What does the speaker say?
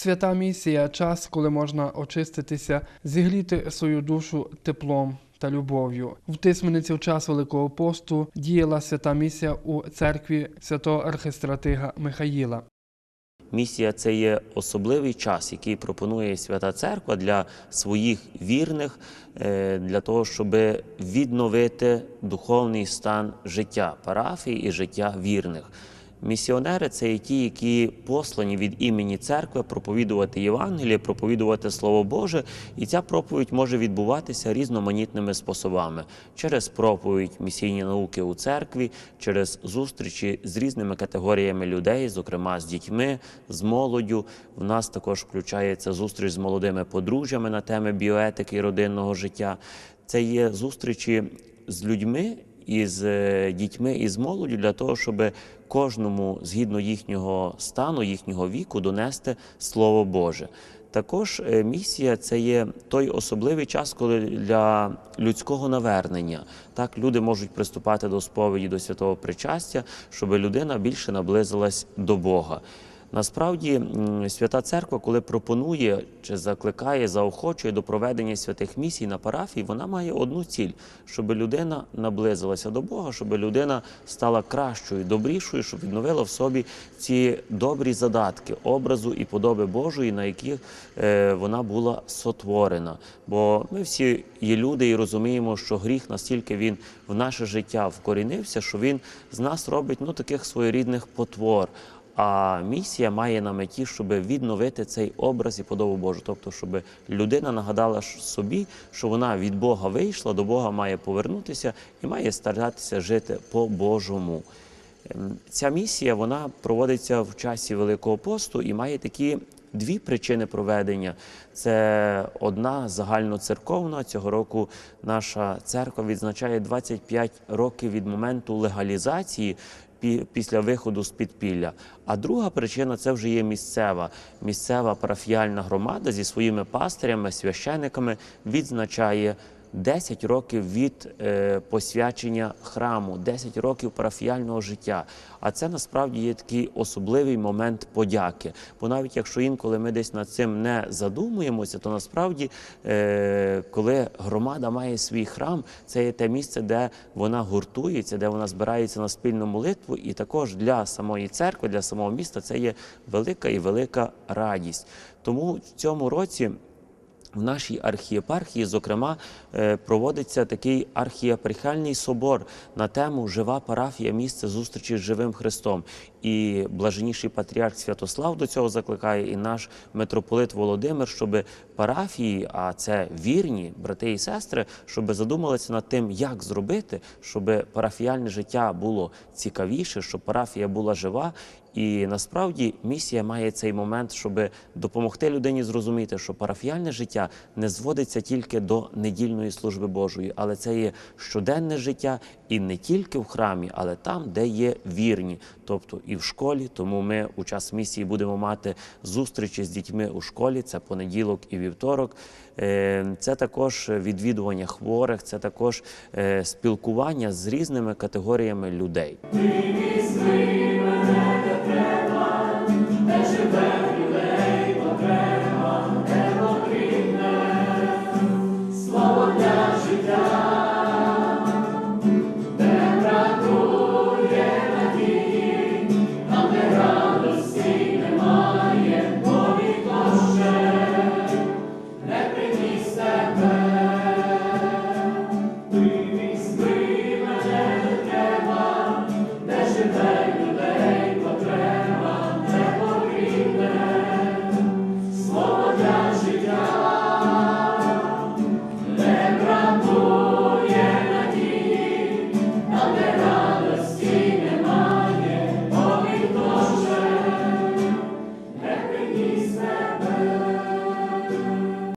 Свята місія час, коли можна очиститися, зігріти свою душу теплом та любов'ю. В Тисмениці в час Великого посту діяла свята місія у церкві святого архистратига Михаїла. Місія це є особливий час, який пропонує Свята Церква для своїх вірних, е, для того, щоб відновити духовний стан життя парафії і життя вірних. Місіонери це є ті, які послані від імені церкви проповідувати Євангеліє, проповідувати Слово Боже, і ця проповідь може відбуватися різноманітними способами через проповідь місійні науки у церкві, через зустрічі з різними категоріями людей, зокрема з дітьми, з молоддю. В нас також включається зустріч з молодими подружжями на теми біоетики і родинного життя. Це є зустрічі з людьми із е, дітьми і з молоддю для того, щоб кожному згідно їхнього стану, їхнього віку донести Слово Боже. Також е, місія це є той особливий час, коли для людського навернення так люди можуть приступати до сповіді до святого причастя, щоб людина більше наблизилась до Бога. Насправді свята церква, коли пропонує чи закликає, заохочує до проведення святих місій на парафії, вона має одну ціль, щоб людина наблизилася до Бога, щоб людина стала кращою, добрішою, щоб відновила в собі ці добрі задатки образу і подоби Божої, на яких е, вона була сотворена. Бо ми всі є люди і розуміємо, що гріх настільки він в наше життя вкорінився, що він з нас робить ну таких своєрідних потвор. А місія має на меті, щоб відновити цей образ і подобу Божу. Тобто, щоб людина нагадала собі, що вона від Бога вийшла, до Бога має повернутися і має старатися жити по-божому. Ем, Ця місія вона проводиться в часі Великого посту і має такі дві причини проведення. Це одна загальноцерковна. Цього року наша церква відзначає 25 років від моменту легалізації після виходу з підпілля. А друга причина це вже є місцева. Місцева парафіальна громада зі своїми пастирями, священиками відзначає 10 років від е, посвячення храму, 10 років парафіяльного життя. А це насправді є такий особливий момент подяки. Бо навіть якщо інколи ми десь над цим не задумуємося, то насправді, е, коли громада має свій храм, це є те місце, де вона гуртується, де вона збирається на спільну молитву, і також для самої церкви, для самого міста це є велика і велика радість. Тому в цьому році. В нашій архієпархії, зокрема, е, проводиться такий архієпархіальний собор на тему Жива парафія місце зустрічі з живим Христом. І блаженніший патріарх Святослав до цього закликає, і наш митрополит Володимир, щоб парафії, а це вірні брати і сестри, щоб задумалися над тим, як зробити, щоб парафіяльне життя було цікавіше, щоб парафія була жива. І насправді місія має цей момент, щоб допомогти людині зрозуміти, що парафіяльне життя не зводиться тільки до недільної служби Божої, але це є щоденне життя і не тільки в храмі, але там, де є вірні, тобто і в школі. Тому ми у час місії будемо мати зустрічі з дітьми у школі. Це понеділок і вівторок. Е, Це також відвідування хворих, це також е, спілкування з різними категоріями людей. Мене